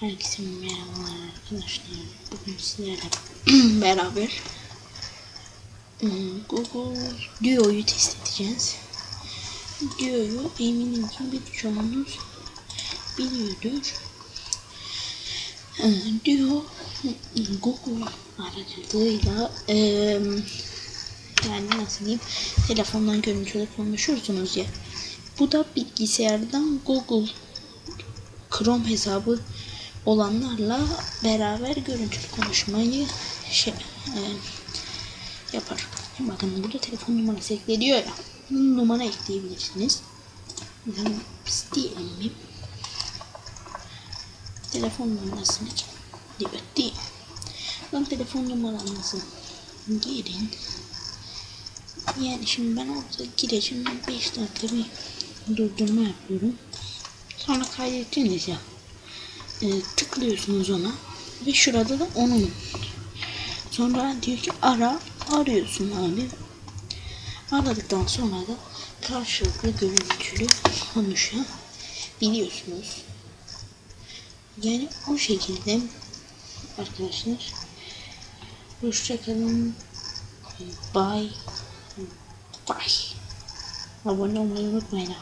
Herkese merhabalar arkadaşlar. Bugün sizlerle beraber ım, Google Duo'yu test edeceğiz. Duo'yu eminim ki birçoğunuz biliyordur. Ee, Duo ım, Google aracılığıyla ım, yani nasıl diyeyim telefondan görüntülü konuşursunuz ya. Bu da bilgisayardan Google Chrome hesabı olanlarla beraber görüntülü konuşmayı şey e, yapar. Bakın burada telefon numarası ekleniyor ya. Numara ekleyebilirsiniz. Ben diyelim telefon numarasını evet değil. Ben telefon numaranızı girin. Yani şimdi ben orada gireceğim. 5 dakika bir durdurma yapıyorum. Sonra kaydettiniz ya. E, tıklıyorsunuz ona. Ve şurada da onun. Sonra diyor ki ara. Arıyorsun abi. Aradıktan sonra da karşılıklı görüntülü konuşabiliyorsunuz. Yani o şekilde arkadaşlar. Hoşçakalın. Bye. Bye. Abone olmayı unutmayın.